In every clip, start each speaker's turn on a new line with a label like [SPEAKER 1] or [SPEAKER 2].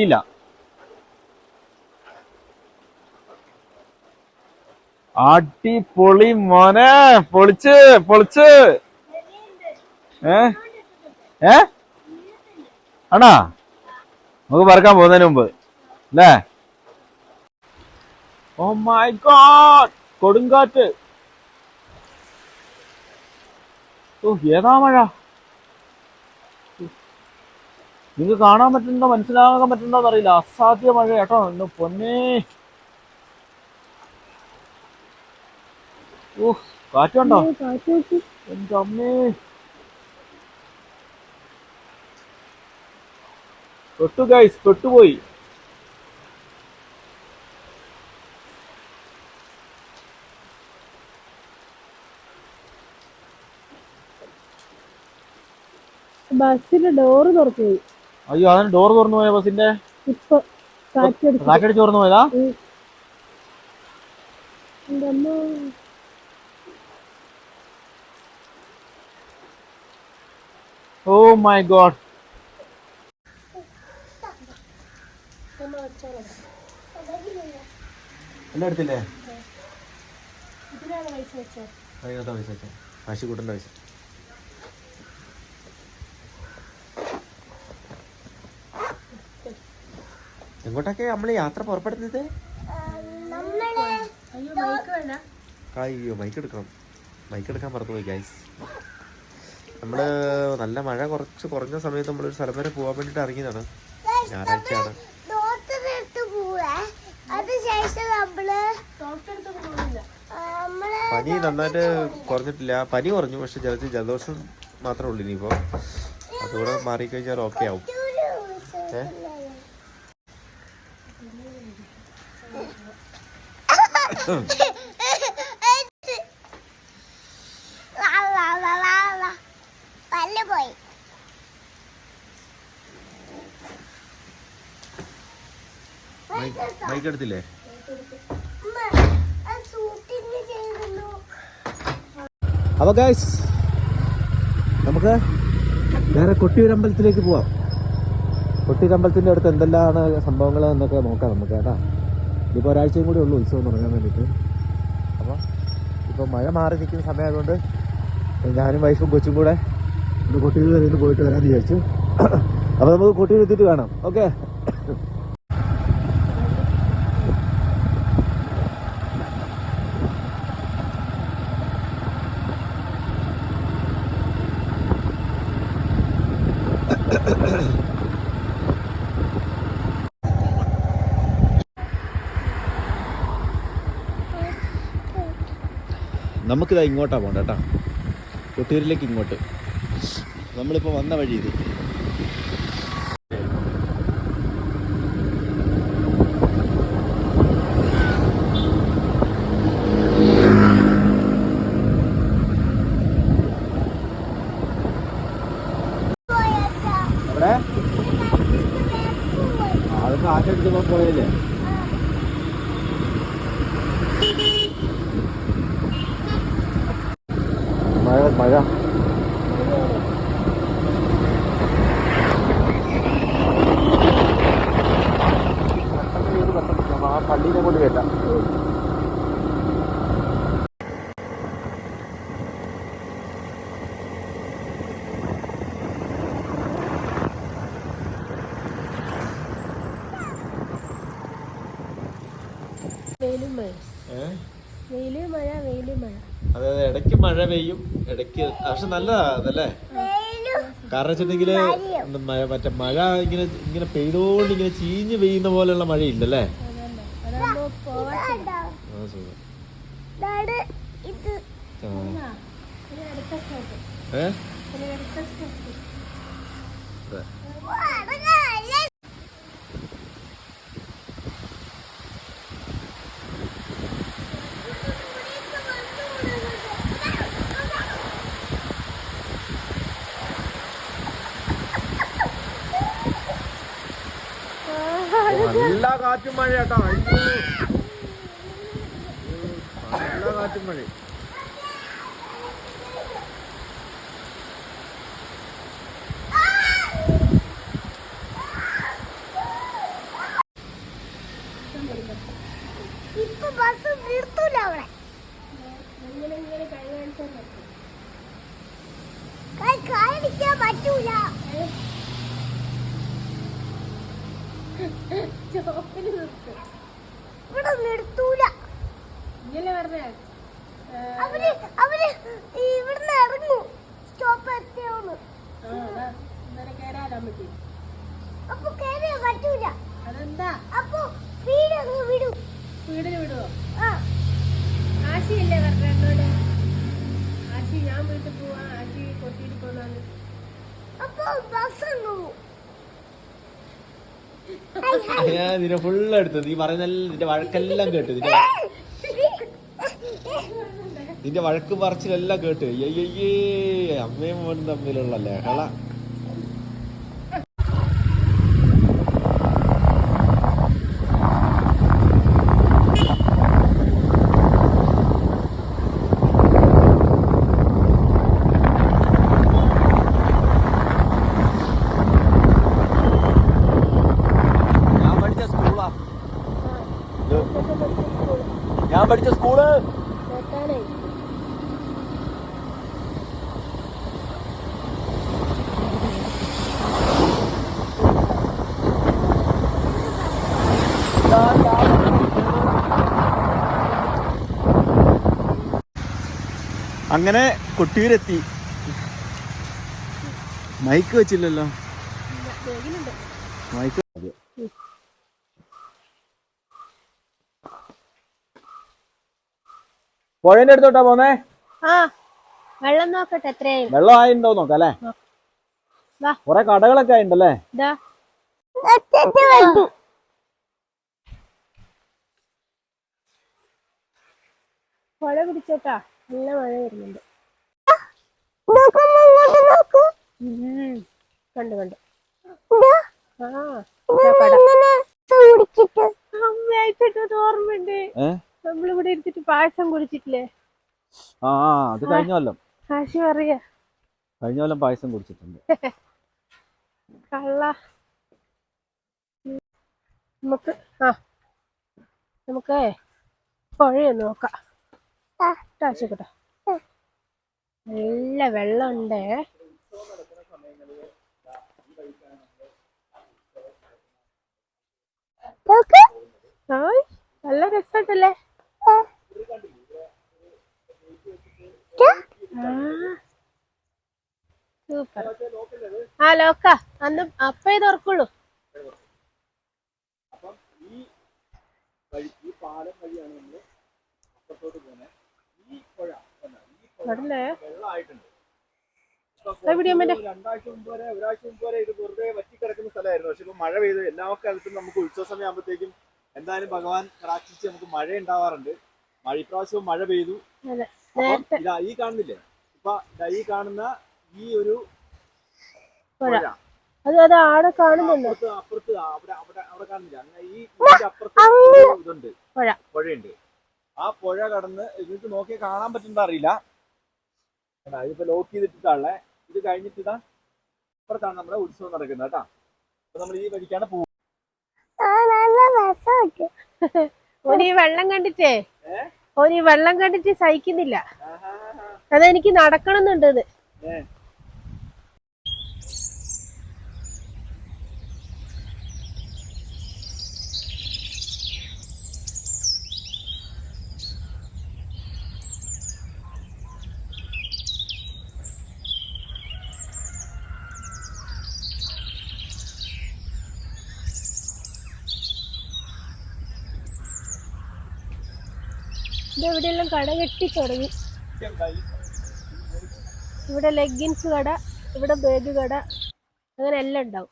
[SPEAKER 1] ഇല്ല. അടിപൊളി മോനെ. പൊളിച്ച് പൊളിച്ച്. ഏ? ഏ? ആണാ? നമുക്ക് പറക്കാൻ പോകുന്നതിന് മുമ്പ്. അല്ലേ? Oh my god! കൊടുങ്കാറ്റ്. ഓ ഏതാ മഴ? നിങ്ങൾക്ക് കാണാൻ പറ്റുന്നുണ്ടോ മനസ്സിലാക്കാൻ പറ്റുന്നുണ്ടോ എന്നറിയില്ല. അസാധ്യ മഴ കേട്ടോ. ഇന്ന് പൊന്നേ. ഓ കാറ്റുണ്ടോ? എന്റെ അമ്മേ. പെട്ടു ഗൈസ് പെട്ടുപോയി.
[SPEAKER 2] ബസ്സിന്റെ ഡോറ് പോയി
[SPEAKER 1] അയ്യോ അതിന് ഡോർ തുറന്നു പോയ ബസിന്റെ
[SPEAKER 2] കാറ്റടിച്ചു.
[SPEAKER 1] തുറന്നു പോയതാ? ഓ മൈ ഗോഡ് എല്ലാം എടുത്തില്ലേ? അതിനകത്താ പൈസ വെച്ചാ. കാശി കൂട്ടേണ്ട പൈസ. എങ്ങോട്ടൊക്കെ നമ്മൾ യാത്ര പുറപ്പെടുന്നത്? അയ്യോ മൈക്ക് എടുക്കണം. മൈക്ക് എടുക്കാൻ മറന്നുപോയി ഗൈസ് നമ്മൾ നല്ല മഴ കുറച്ച് കുറഞ്ഞ സമയത്ത് നമ്മളൊരു സ്ഥലം വരെ പോകാൻ വേണ്ടിട്ട് ഇറങ്ങിയതാണ്. ഞായറാഴ്ചയാണ്. പനി നന്നായിട്ട് കുറഞ്ഞിട്ടില്ല. പനി കുറഞ്ഞു പക്ഷെ ജലത്തിൽ ജലദോഷം മാത്രമേ ഉള്ളൂ ഇനിയിപ്പോ. അതുകൂടെ മാറിക്കഴിഞ്ഞാൽ ഓക്കെ ആവും. ഏ?
[SPEAKER 3] പോയി
[SPEAKER 1] മൈക്ക് എടുത്തില്ലേ
[SPEAKER 3] ഷൂട്ടിങ് ചെയ്യുന്നു
[SPEAKER 1] അപ്പൊ ഗൈസ് നമുക്ക് നേരെ കൊട്ടിയൂരമ്പലത്തിലേക്ക് പോവാം. കൊട്ടിയൂരമ്പലത്തിന്റെ അടുത്ത് എന്തെല്ലാമാണ് സംഭവങ്ങൾ എന്നൊക്കെ നോക്കാം നമുക്ക് കേട്ടാ. ഇനിയിപ്പോൾ ഒരാഴ്ചയും കൂടി ഉള്ളൂ ഉത്സവം തുടങ്ങാൻ വേണ്ടിയിട്ട്. അപ്പോൾ ഇപ്പോൾ മഴ മാറി നിൽക്കുന്ന സമയമായതുകൊണ്ട് ഞാനും വൈഫും കൊച്ചും കൂടെ ഒന്ന് കൊട്ടിയൂർ വരെ പോയിട്ട് വരാമെന്ന് വിചാരിച്ചു. അപ്പോൾ നമുക്ക് കൊട്ടിയൂർ എത്തിയിട്ട് കാണാം. ഓക്കെ? നമുക്കിതാ ഇങ്ങോട്ടാണ് പോകണ്ട കേട്ടോ. കൊട്ടിയൂരിലേക്ക് ഇങ്ങോട്ട്. നമ്മളിപ്പോൾ വന്ന വഴി ഇത് അവിടെ അത് കാറ്റടിച്ചപ്പോൾ പോയല്ലേ മഴ മഴ ആ പള്ളീനെ കൊണ്ട് കേട്ടാ
[SPEAKER 2] വെയിലും മഴ വെയിൽ മഴ വെയിൽ മഴ
[SPEAKER 1] അതെ അതെ ഇടയ്ക്ക് മഴ പെയ്യും ഇടയ്ക്ക് പക്ഷെ നല്ലതാ അതല്ലേ കാരണം വെച്ചിട്ടുണ്ടെങ്കിൽ മറ്റേ മഴ ഇങ്ങനെ ഇങ്ങനെ പെയ്തോണ്ട് ഇങ്ങനെ ചീഞ്ഞ് പെയ്യുന്ന പോലെയുള്ള മഴ ഇല്ലല്ലേ
[SPEAKER 2] അതല്ല അതാകുമ്പോ പോവാൻ
[SPEAKER 1] ആ, സുഖം.
[SPEAKER 3] ഡാഡ് ഇത്
[SPEAKER 1] ആ.
[SPEAKER 2] ഒരു അടുത്ത സ്റ്റോപ്പ്
[SPEAKER 1] ഏ?
[SPEAKER 2] ഒരു അടുത്ത സ്റ്റോപ്പ്
[SPEAKER 1] അതെ.
[SPEAKER 3] അടങ്ങല്ലേ
[SPEAKER 1] നല്ല കാറ്റും മഴ കേട്ടോ കാറ്റും മഴ
[SPEAKER 2] ബസ്സും വരും ബസ്
[SPEAKER 3] ഇപ്പൊ ബസ് നിർത്തൂല അവിടെ
[SPEAKER 2] ഇങ്ങനെ ഇങ്ങനെ കൈ കാണിച്ചാൽ പറ്റും
[SPEAKER 3] കൈ കാണിക്കാൻ പറ്റൂല
[SPEAKER 2] സ്റ്റോപ്പിൽ നിർത്തും
[SPEAKER 3] ഇവിടെ നിർത്തൂല
[SPEAKER 2] ഇങ്ങനെ പറഞ്ഞേ
[SPEAKER 3] അവർ അവർ ഇവിടുന്ന് ഇറങ്ങും സ്റ്റോപ്പ് എത്തിയോന്ന്
[SPEAKER 2] ഇന്നലെ കയറാൻ പറ്റി
[SPEAKER 3] അപ്പൊ കയറിയാ പറ്റൂല
[SPEAKER 2] അതെന്താ
[SPEAKER 3] അപ്പൊ വീട് അങ്ങ് വിടും
[SPEAKER 2] സ്പീഡിൽ വിടുവോ
[SPEAKER 3] ആ
[SPEAKER 2] ആശിയല്ലേ പറഞ്ഞ എന്നോട് ആശി ഞാൻ വീട്ടിൽ പോവാ ആശി കൊട്ടിയിട്ട് പോന്നാന്ന്
[SPEAKER 3] അപ്പൊ ബസ് അങ്ങ് പോവും
[SPEAKER 4] ഞാൻ നിന്നെ ഫുള്ള് എടുത്തു നീ പറയുന്നെല്ലാം നിന്റെ വഴക്കെല്ലാം കേട്ടു. നിന്റെ നിന്റെ വഴക്ക് പറച്ചിലെല്ലാം കേട്ടു. അയ്യയ്യേ അമ്മയും മോനും തമ്മിലുള്ള ലഹള ഞാൻ പഠിച്ച സ്കൂളാ ഇത് ഞാൻ പഠിച്ച സ്കൂൾ?
[SPEAKER 2] കേട്ടാനേ
[SPEAKER 4] അങ്ങനെ കൊട്ടിയൂരെത്തി. മൈക്ക് വെച്ചില്ലല്ലോ
[SPEAKER 2] ബാഗിലുണ്ട്
[SPEAKER 4] മൈക്ക് പുഴന്റെ അടുത്തോട്ടാ പോന്നേ?
[SPEAKER 2] ആ വെള്ളം നോക്കട്ടെ എത്രയായി?
[SPEAKER 4] വെള്ളം ആയിണ്ടോ നോക്കാം അല്ലേ? കൊറേ കടകളൊക്കെ ആയിണ്ടല്ലേ
[SPEAKER 2] ഓർമ്മ പിടിച്ചോട്ടാ. നല്ല മഴ വരുന്നുണ്ട്. കണ്ടു കണ്ടു. ആ. ഓർമ്മയുണ്ട്. നമ്മളിവിടെ എടുത്തിട്ട് പായസം കുടിച്ചിട്ടില്ലേ?
[SPEAKER 4] ആ അത് കഴിഞ്ഞ കൊല്ലം.
[SPEAKER 2] കാശി പറയാ
[SPEAKER 4] കഴിഞ്ഞ കൊല്ലം പായസം കുടിച്ചിട്ടുണ്ട്.
[SPEAKER 2] കള്ള. നമുക്ക് ആ നമുക്ക് പുഴയെ നോക്കാം.
[SPEAKER 3] ആ.
[SPEAKER 2] ആശിക്കട്ടെ നല്ല വെള്ളമുണ്ട്. നല്ല രസമുണ്ടല്ലേ?
[SPEAKER 3] ആ.
[SPEAKER 2] സൂപ്പർ ആ ലോക്ക. അന്ന് അപ്പ മറ്റേ
[SPEAKER 4] രണ്ടാഴ്ച മുമ്പ് വരെ ഒരാഴ്ച മുമ്പ് വരെ ഇത് വെറുതെ വറ്റിക്കിടക്കുന്ന സ്ഥലമായിരുന്നു. പക്ഷെ ഇപ്പൊ മഴ പെയ്ത് എല്ലാ കാലത്തും നമുക്ക് ഉത്സവ സമയമാകുമ്പോഴത്തേക്കും എന്തായാലും ഭഗവാൻ പ്രാർത്ഥിച്ച് നമുക്ക് മഴ ഉണ്ടാവാറുണ്ട് മഴ ഇപ്രാവശ്യവും മഴ പെയ്തു ഈ കാണുന്നില്ലേ? ഇപ്പൊ ഈ കാണുന്ന ഈ ഒരു
[SPEAKER 2] പുഴ. അത് അത് ആടെ കാണുന്നുണ്ടോ.
[SPEAKER 4] അപ്പുറത്ത് അവിടെ അവിടെ അവിടെ കാണുന്നില്ല. അങ്ങനെ ഈ ഇതിന്റെ അപ്പുറത്ത് ഒരു ഇതുണ്ട്.
[SPEAKER 2] പുഴ.
[SPEAKER 4] പുഴയുണ്ട്. ആ പുഴ കടന്ന് നിങ്ങൾക്ക് കാണാൻ പറ്റുന്ന അറിയില്ല. ഇതിപ്പോ ലോക്ക് ചെയ്തിട്ടാണല്ലേ ഇത് കഴിഞ്ഞിട്ട് ഇതാ അപ്പുറത്താണ് നമ്മുടെ ഉത്സവം നടക്കുന്നത് കേട്ടാ. അപ്പൊ നമ്മൾ ഈ വഴിക്കാണ് പോകുന്നത്
[SPEAKER 2] ഈ വെള്ളം കണ്ടിട്ടേ? ഒരു ഈ വെള്ളം കണ്ടിട്ട് സഹിക്കുന്നില്ല. അതെനിക്ക് നടക്കണമെന്നുണ്ട് ഇത് ഇവിടെയെല്ലാം കട കെട്ടി തുടങ്ങി? ഇവിടെ ലെഗിൻസ് കട ഇവിടെ ബാഗ് കട അങ്ങനെ എല്ലാം ഉണ്ടാവും.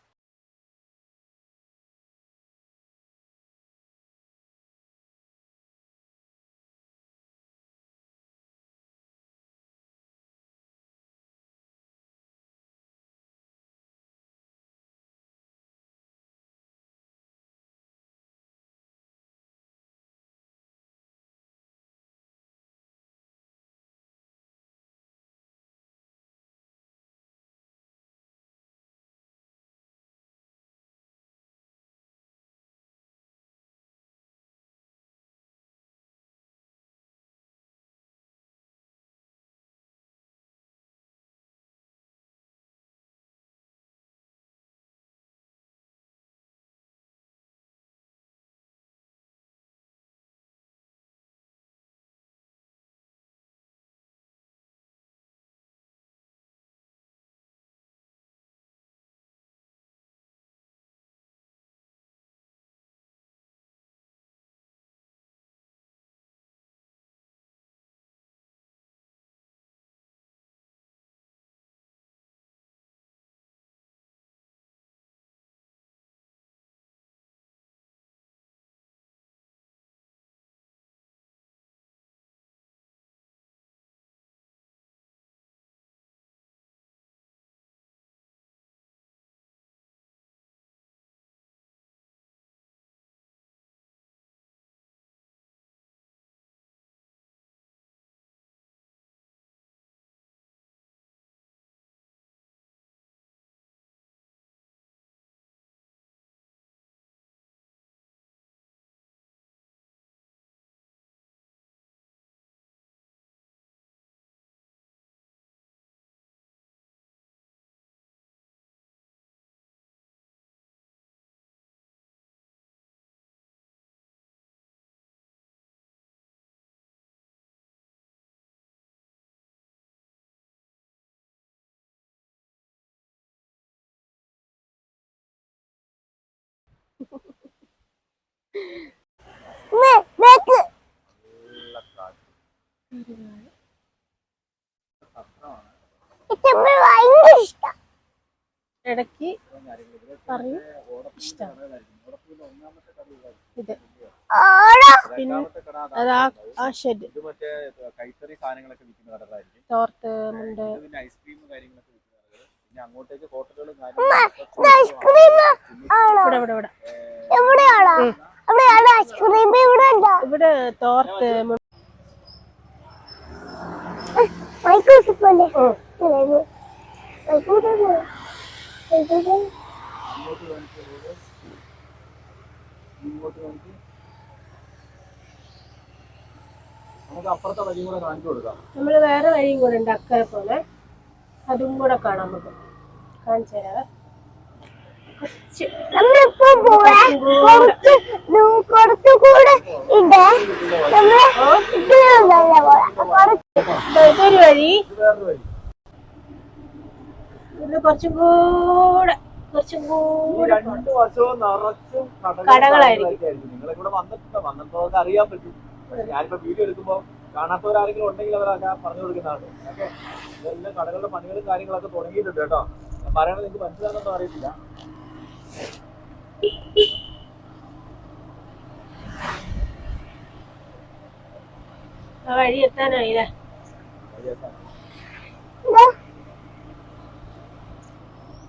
[SPEAKER 2] ഇടയ്ക്ക് പറയും. ഇഷ്ടമാണ് ഇത്. പിന്നെ അതാ ആ ഷെഡ്. തോർത്ത് മുണ്ട്.
[SPEAKER 4] അങ്ങോട്ടേക്ക് ഹോട്ടലുകളും
[SPEAKER 2] ഇവിടെ തോർത്ത്
[SPEAKER 4] നമുക്ക് അപ്പുറത്തെ വഴിയും കൂടെ കാണിച്ചു കൊടുക്കാം.
[SPEAKER 2] നമ്മൾ വേറെ വഴിയും കൂടെ ഉണ്ട് അക്കരെ പോലെ. അതും കൂടെ കാണാം നമുക്ക് കാണിച്ചു തരാവേ. കുറച്ച്
[SPEAKER 3] പോവാ. കുറച്ച്
[SPEAKER 2] ഇതൊരു വഴി.
[SPEAKER 4] ഇത്
[SPEAKER 2] കൂടെ കുറച്ചും കൂടെ കടകളായിരിക്കും.
[SPEAKER 4] വന്നിട്ടുണ്ടോ. വന്നപ്പോ അറിയാൻ പറ്റും. ഞാനിപ്പോ വീഡിയോ എടുക്കുമ്പോ കാണാത്തവരാരെങ്കിലും ഉണ്ടെങ്കിൽ അവർ ഞാൻ പറഞ്ഞു കൊടുക്കുന്നതാണ്. ഓക്കെ? ഇതെല്ലാം കടകളുടെ പണികളും കാര്യങ്ങളൊക്കെ തുടങ്ങിയിട്ടുണ്ട് കേട്ടോ. ഞാൻ പറയണത് എനിക്ക് മനസ്സിലാണെന്നൊന്നും അറിയത്തില്ല.
[SPEAKER 2] ആ വഴി എത്താനായില്ലേ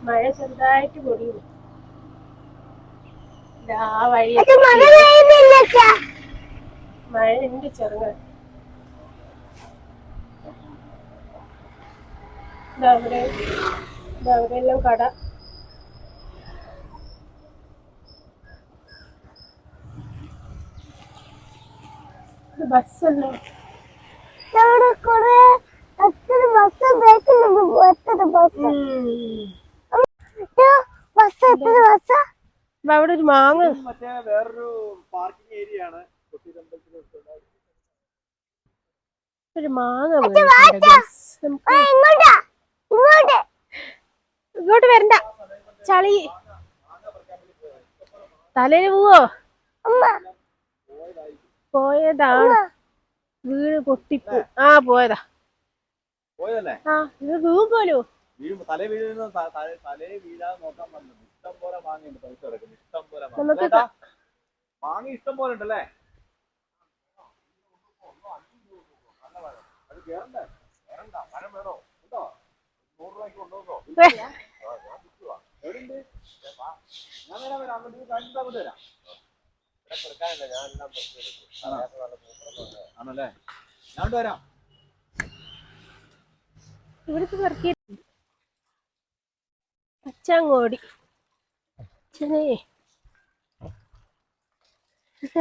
[SPEAKER 2] മഴ ചെറുതായിട്ട് പൊടിയുന്നു ആ വഴി.
[SPEAKER 3] മഴ
[SPEAKER 2] ഉണ്ട് ചെറുങ്ങനെ അവിടെ. അവിടെ എല്ലാം കട. ബസ്സല്ലോ?
[SPEAKER 3] ബസ്
[SPEAKER 2] അവിടെ ഒരു മാങ്ങ.
[SPEAKER 4] മറ്റേ വേറൊരു പാർക്കിംഗ് ഏരിയ ആണ്.
[SPEAKER 2] ഒരു മാങ്ങ
[SPEAKER 3] ഇങ്ങോട്ടാ. ഇങ്ങോട്ട്
[SPEAKER 2] വരണ്ട. ചളി. തലേന് പോവോ?
[SPEAKER 3] പോയതാ.
[SPEAKER 2] പോയതാണ് വീട് പൊട്ടിപ്പോ. ആ പോയതാ.
[SPEAKER 4] പോയല്ലേ
[SPEAKER 2] ആ ഇത് പോലോ.
[SPEAKER 4] ഇഷ്ടം
[SPEAKER 2] നമുക്ക്
[SPEAKER 4] മാങ്ങ പോലെ ഉണ്ടല്ലേ? അത് കേറണ്ടേ? കേറണ്ട. വേണോ? ആണല്ലേ ഞാൻ കൊണ്ട് വരാം
[SPEAKER 2] ഇവിടുത്തെ പെറുക്കി പച്ചാങ്കോടി അച്ഛനേ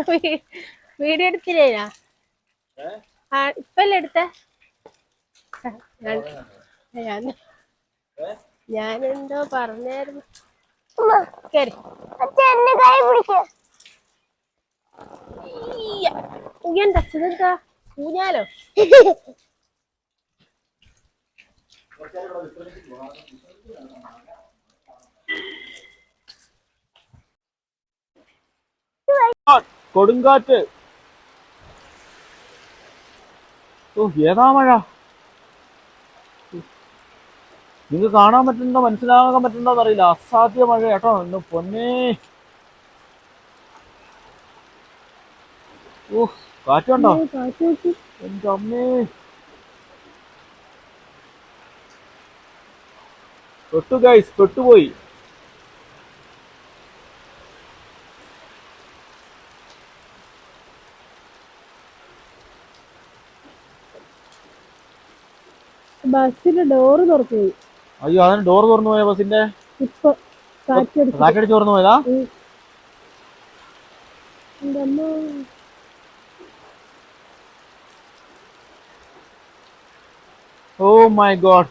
[SPEAKER 2] വീ- വീഡിയോ എടുത്തില്ലേ ഞാൻ?
[SPEAKER 4] ഏ?
[SPEAKER 2] ആ ഇപ്പല്ലേ എടുത്ത ഞാൻ? ഞാനെന്തോ പറഞ്ഞായിരുന്നു.
[SPEAKER 3] അമ്മ
[SPEAKER 2] കേറി.
[SPEAKER 3] കൈ പിടിക്ക്.
[SPEAKER 2] ഊഞ്ഞാലോ?
[SPEAKER 4] കൊടുങ്കാറ്റ്. ഓ ഏതാ മഴ? നിങ്ങൾക്ക് കാണാൻ പറ്റുന്നുണ്ടോ മനസ്സിലാക്കാൻ പറ്റുന്നുണ്ടോ എന്നറിയില്ല. അസാധ്യ മഴ കേട്ടോ. ഇന്ന് പൊന്നേ. ഓ കാറ്റുണ്ടോ എന്റെ അമ്മേ. പെട്ടു ഗൈസ് പെട്ടുപോയി.
[SPEAKER 2] ബസ്സിന്റെ ഡോറ് തുറന്നു പോയി
[SPEAKER 4] അയ്യോ അതിന് ഡോർ തുറന്നു പോയ ബസിന്റെ
[SPEAKER 2] കാറ്റടിച്ചു.
[SPEAKER 4] തുറന്നു പോയതാ? Oh my god.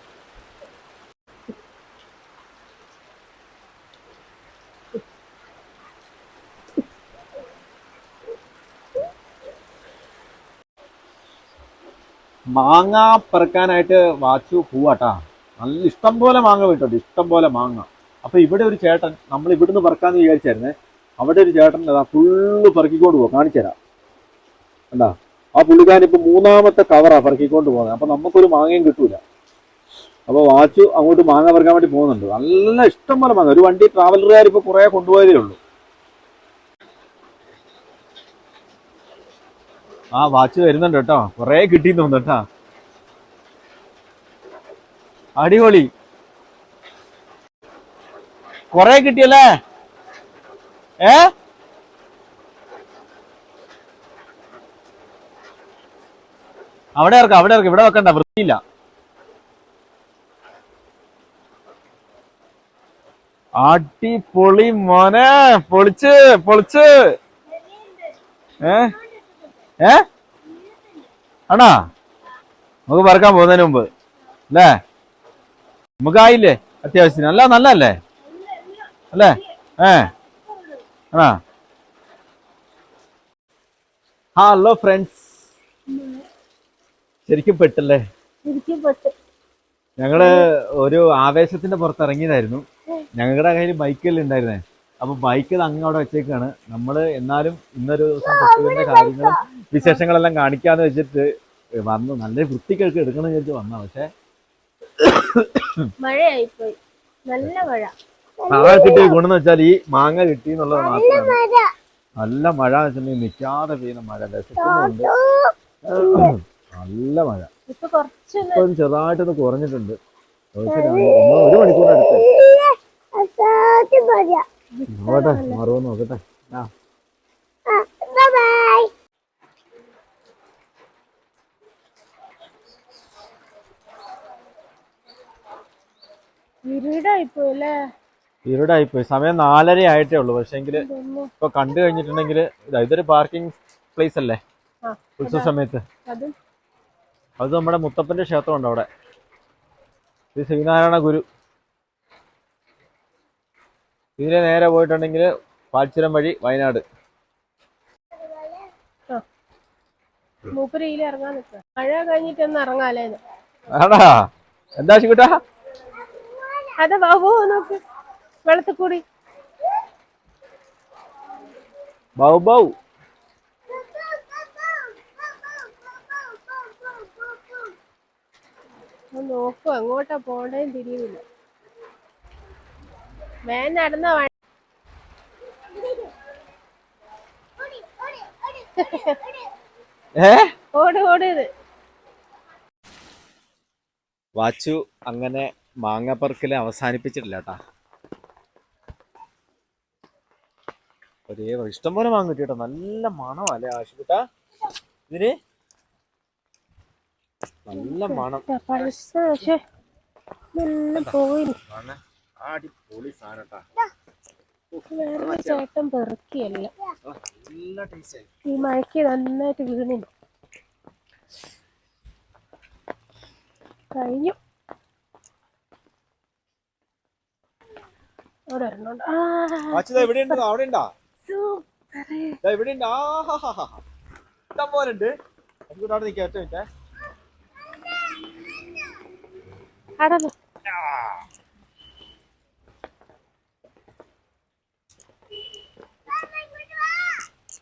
[SPEAKER 4] മാങ്ങ പെറുക്കാനായിട്ട് വാച്ചു പോവാട്ടാ. നല്ല ഇഷ്ടം പോലെ മാങ്ങ വീട്ടുണ്ട് ഇഷ്ടം പോലെ മാങ്ങ. അപ്പൊ ഇവിടെ ഒരു ചേട്ടൻ നമ്മൾ ഇവിടുന്ന് പറക്കാന്ന് വിചാരിച്ചായിരുന്നേ അവിടെ ഒരു ചേട്ടൻ അതാ ഫുള്ള് പറക്കിക്കൊണ്ട് പോകും കാണിച്ചു തരാം. കണ്ടാ? ആ പുള്ളിക്കാരൻ ഇപ്പൊ മൂന്നാമത്തെ കവറാ പറക്കിക്കൊണ്ട് പോകുന്നത്. അപ്പൊ നമുക്കൊരു മാങ്ങയും കിട്ടൂല. അപ്പോൾ വാച്ചു അങ്ങോട്ട് മാങ്ങ പറക്കാൻ വേണ്ടി പോകുന്നുണ്ട്. നല്ല ഇഷ്ടം പോലെ മാങ്ങ. ഒരു വണ്ടി ട്രാവലറുകാർ ഇപ്പൊ കുറെ കൊണ്ടുപോയതേ ഉള്ളൂ. ആ വാച്ച് വരുന്നുണ്ട് കേട്ടോ. കുറേ കിട്ടിന്ന് തോന്നുന്നു കേട്ടോ. അടിപൊളി. കൊറേ കിട്ടിയല്ലേ? ഏ? അവിടെ ഇറക്കാം അവിടെ ഇറക്കാം ഇവിടെ വെക്കണ്ട വൃത്തിയില്ല. അടിപൊളി മോനെ പൊളിച്ച് പൊളിച്ച്. ഏ? ഏ? ആണാ നമുക്ക് പറക്കാൻ പോകുന്നതിന് മുമ്പ് അല്ലേ? നമുക്ക് ആയില്ലേ അത്യാവശ്യത്തിന്. അല്ല നല്ലല്ലേ അല്ലേ? ഏ? ആ. ഹലോ ഫ്രണ്ട്സ് ശരിക്കും പെട്ടല്ലേ? ഞങ്ങൾ ഒരു ആവേശത്തിന്റെ പുറത്ത് ഇറങ്ങിയതായിരുന്നു ഞങ്ങളുടെ കയ്യിൽ ബൈക്കെല്ലാം ഉണ്ടായിരുന്നേ. അപ്പൊ ബൈക്ക് അങ്ങ് അവിടെ വെച്ചേക്കാണ്. നമ്മൾ എന്നാലും ഇന്നൊരു ദിവസം കാര്യങ്ങളും വിശേഷങ്ങളെല്ലാം കാണിക്കാന്ന് വെച്ചിട്ട് വന്നു. നല്ല വൃത്തിക്കൊക്കെ എടുക്കണം വിചാരിച്ച് വന്നാ. പക്ഷെ
[SPEAKER 2] നല്ല മഴ.
[SPEAKER 4] കിട്ടിയ ഗുണം വെച്ചാൽ ഈ മാങ്ങ കിട്ടി എന്നുള്ളത് മാത്രമാണ്.
[SPEAKER 3] മഴ.
[SPEAKER 4] നല്ല മഴ എന്ന് വെച്ചിട്ടുണ്ടെങ്കിൽ നിൽക്കാതെ പെയ്യുന്ന മഴ നല്ല മഴ.
[SPEAKER 2] ഇപ്പൊ
[SPEAKER 4] ചെറുതായിട്ടൊന്ന് കുറഞ്ഞിട്ടുണ്ട്. ഒരു മണിക്കൂർ അടുത്ത്. നോക്കട്ടെ മറവ് നോക്കട്ടെ. ആ
[SPEAKER 3] ബൈ
[SPEAKER 2] ഇരുടായിപ്പോയി അല്ലേ
[SPEAKER 4] ഇരുടായിപ്പോയി. സമയം നാലര ആയിട്ടേ ഉള്ളൂ. പക്ഷേങ്കിൽ
[SPEAKER 2] ഇതൊന്ന്
[SPEAKER 4] ഇപ്പൊ കണ്ടു കഴിഞ്ഞിട്ടുണ്ടെങ്കിൽ ഇതാ ഇതൊരു പാർക്കിംഗ് പ്ലേസ് അല്ലേ? ഉത്സവ സമയത്ത്.
[SPEAKER 2] അതും?
[SPEAKER 4] നമ്മുടെ മുത്തപ്പന്റെ ക്ഷേത്രമുണ്ട് അവിടെ. ഇത് ശ്രീനാരായണ ഗുരു. ഇതിലെ നേരെ പോയിട്ടുണ്ടെങ്കിൽ പാച്ചിരം വഴി വയനാട്.
[SPEAKER 2] മൂപ്പര് ഇറങ്ങാൻ നിൽക്കുക മഴ കഴിഞ്ഞിട്ടൊന്ന് ഇറങ്ങാലേന്ന്.
[SPEAKER 4] ആടാ എന്താ ശിക്കുട്ടാ
[SPEAKER 2] അതെ ബാബു നോക്ക്. വെള്ളത്തിൽ കൂടി.
[SPEAKER 4] ബൗ ബൗ
[SPEAKER 2] നോക്കും എങ്ങോട്ടാ പോണ്ടേന്ന് തിരിയില്ല വേൻ നടന്ന ഓട് ഓട്
[SPEAKER 4] വാച്ചു അങ്ങനെ മാങ്ങപ്പറക്കൽ അവസാനിപ്പിച്ചിട്ടില്ല കേട്ടാ ഒരേ ഇഷ്ടംപോലെ മാങ്ങ കിട്ടി കേട്ടോ നല്ല മണമല്ലേ ആശുപുട്ട ഇതിന് നല്ല മണം. അടിപൊളി സാധനം
[SPEAKER 2] വേറെ ചേട്ടൻ പെറുക്കിയല്ല. ഈ മഴയ്ക്ക് നന്നായിട്ട് വീണില്ല കഴിഞ്ഞു അവിടെ ഒരെണ്ണമുണ്ട്. ആ,
[SPEAKER 4] വാച്ചു എവിടെ ഉണ്ട് അവിടെ ഉണ്ടാ
[SPEAKER 2] സൂപ്പർ.
[SPEAKER 4] ഇവിടെ ഉണ്ട് ആ ഇഷ്ടം പോലെ ഉണ്ട് നമുക്ക് അവിടെ നിൽക്കാം ഒറ്റ മിനിറ്റേ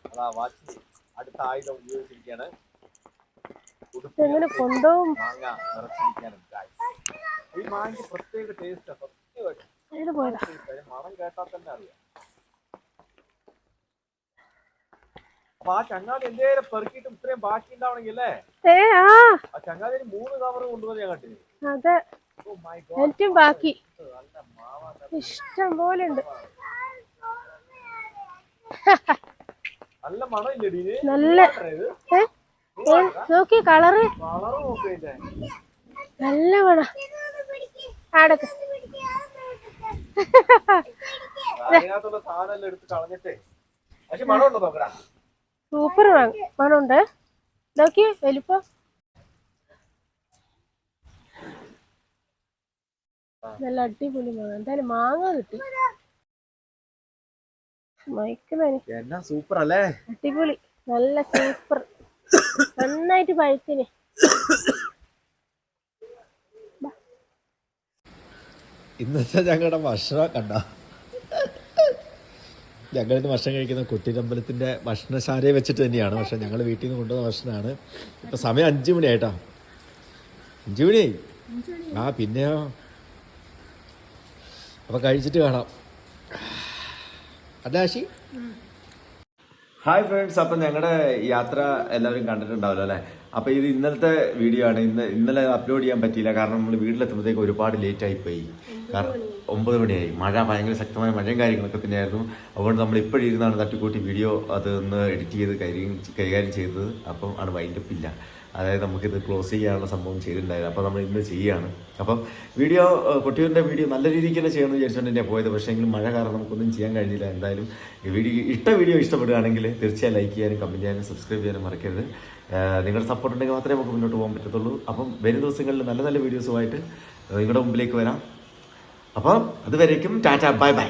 [SPEAKER 4] അതാ വാച്ച് അടുത്ത ആയുധം ഉപയോഗിച്ചിരിക്കുകയാണ്
[SPEAKER 2] കൊണ്ടുപോകും?
[SPEAKER 4] മാങ്ങ നിറച്ചിരിക്കാനും ഈ മാങ്ങ പ്രത്യേക ടേസ്റ്റ് സത്യമായിട്ട്
[SPEAKER 2] ഇത് പോയതാ
[SPEAKER 4] taste ആ. മണം കേട്ടാൽ തന്നെ അറിയാം അപ്പൊ ആ ചങ്ങാതി എന്തേലും പെറുക്കിയിട്ട് ഇത്രയും ബാക്കി ഉണ്ടാവണമെങ്കിൽ അല്ലേ
[SPEAKER 2] ഏ ആ.
[SPEAKER 4] ആ ചങ്ങാതി മൂന്ന് കവർ കൊണ്ടുവന്ന് ഞാൻ കണ്ടിന്
[SPEAKER 2] അതെ.
[SPEAKER 4] Oh my god.
[SPEAKER 2] എനിക്കും ബാക്കി.
[SPEAKER 4] നല്ല
[SPEAKER 2] ഇഷ്ടം പോലെ ഉണ്ട്
[SPEAKER 4] നല്ല മണം ഇല്ലടി ഇത്.
[SPEAKER 2] നല്ല
[SPEAKER 4] ഇത്.
[SPEAKER 2] ഏ? ഏ, നോക്കി കളറ്.
[SPEAKER 4] കളറ് നോക്കിയില്ലേ
[SPEAKER 2] നല്ല മണ. ആടക്ക്.
[SPEAKER 4] അതിനകത്തുള്ള സാധനം എല്ലാം എടുത്ത് കളഞ്ഞിട്ടേ. പക്ഷെ മണം ഉണ്ടോ നോക്കടാ?
[SPEAKER 2] സൂപ്പർ മണമുണ്ട് നോക്കി വലിപ്പം. നല്ല അടിപൊളി മാങ്ങ എന്തായാലും മാങ്ങ കിട്ടി. മയക്കുന്നതിന്
[SPEAKER 4] സൂപ്പർ അല്ലേ?
[SPEAKER 2] അടിപൊളി. നല്ല സൂപ്പർ. നന്നായിട്ട് പഴുത്തിന്.
[SPEAKER 4] ഇന്നത്തെ ഞങ്ങളുടെ ഭക്ഷണം കണ്ട?
[SPEAKER 1] ഞങ്ങളിന്ന് ഭക്ഷണം കഴിക്കുന്ന കുട്ടിരമ്പലത്തിന്റെ ഭക്ഷണശാലയെ വെച്ചിട്ട് തന്നെയാണ്. പക്ഷേ ഞങ്ങൾ വീട്ടിൽ നിന്ന് കൊണ്ടുവന്ന ഭക്ഷണമാണ്. ഇപ്പം സമയം അഞ്ച് മണിയായിട്ടാ അഞ്ച് മണിയായി ആ പിന്നെയോ അപ്പം കഴിച്ചിട്ട് കാണാം. ആശി? Hi friends. അപ്പം ഞങ്ങളുടെ യാത്ര എല്ലാവരും കണ്ടിട്ടുണ്ടാവല്ലോ അല്ലേ? അപ്പോൾ ഇത് ഇന്നലത്തെ വീഡിയോ ആണ്. ഇന്ന് ഇന്നലെ അപ്ലോഡ് ചെയ്യാൻ പറ്റിയില്ല. കാരണം നമ്മൾ വീട്ടിലെത്തുമ്പോഴത്തേക്ക് ഒരുപാട് ലേറ്റ് ആയി പോയി. കാരണം ഒമ്പത് മണിയായി. മഴ ഭയങ്കര ശക്തമായ മഴയും കാര്യങ്ങളൊക്കെ തന്നെയായിരുന്നു. അതുകൊണ്ട് നമ്മൾ ഇപ്പോഴിരുന്നാണ് തട്ടിക്കൂട്ടി വീഡിയോ അത് ഒന്ന് എഡിറ്റ് ചെയ്ത് കൈകാര്യം കൈകാര്യം ചെയ്തത്. അപ്പം ആണ് വൈൻഡപ്പ് ഇല്ല. അതായത് നമുക്കിത് ക്ലോസ് ചെയ്യാനുള്ള സംഭവം ചെയ്തിട്ടുണ്ടായിരുന്നു അപ്പോൾ നമ്മൾ ഇന്ന് ചെയ്യുകയാണ് അപ്പം വീഡിയോ കുട്ടികളുടെ വീഡിയോ നല്ല രീതിക്ക് തന്നെ ചെയ്യണമെന്ന് വിചാരിച്ചുകൊണ്ട് പോയത്. പക്ഷേ എങ്കിലും മഴ കാരണം നമുക്കൊന്നും ചെയ്യാൻ കഴിഞ്ഞില്ല. എന്തായാലും ഈ വീഡിയോ ഇഷ്ട വീഡിയോ ഇഷ്ടപ്പെടുകയാണെങ്കിൽ തീർച്ചയായും ലൈക്ക് ചെയ്യാനും കമന്റ് ചെയ്യാനും സബ്സ്ക്രൈബ് ചെയ്യാനും മറക്കരുത്. നിങ്ങളുടെ സപ്പോർട്ട് ഉണ്ടെങ്കിൽ മാത്രമേ നമുക്ക് മുന്നോട്ട് പോകാൻ പറ്റത്തുള്ളൂ. അപ്പം വരും ദിവസങ്ങളിൽ നല്ല നല്ല വീഡിയോസുമായിട്ട് നിങ്ങളുടെ മുമ്പിലേക്ക് വരാം. അപ്പം അതുവരേക്കും ടാറ്റ ബൈ ബൈ.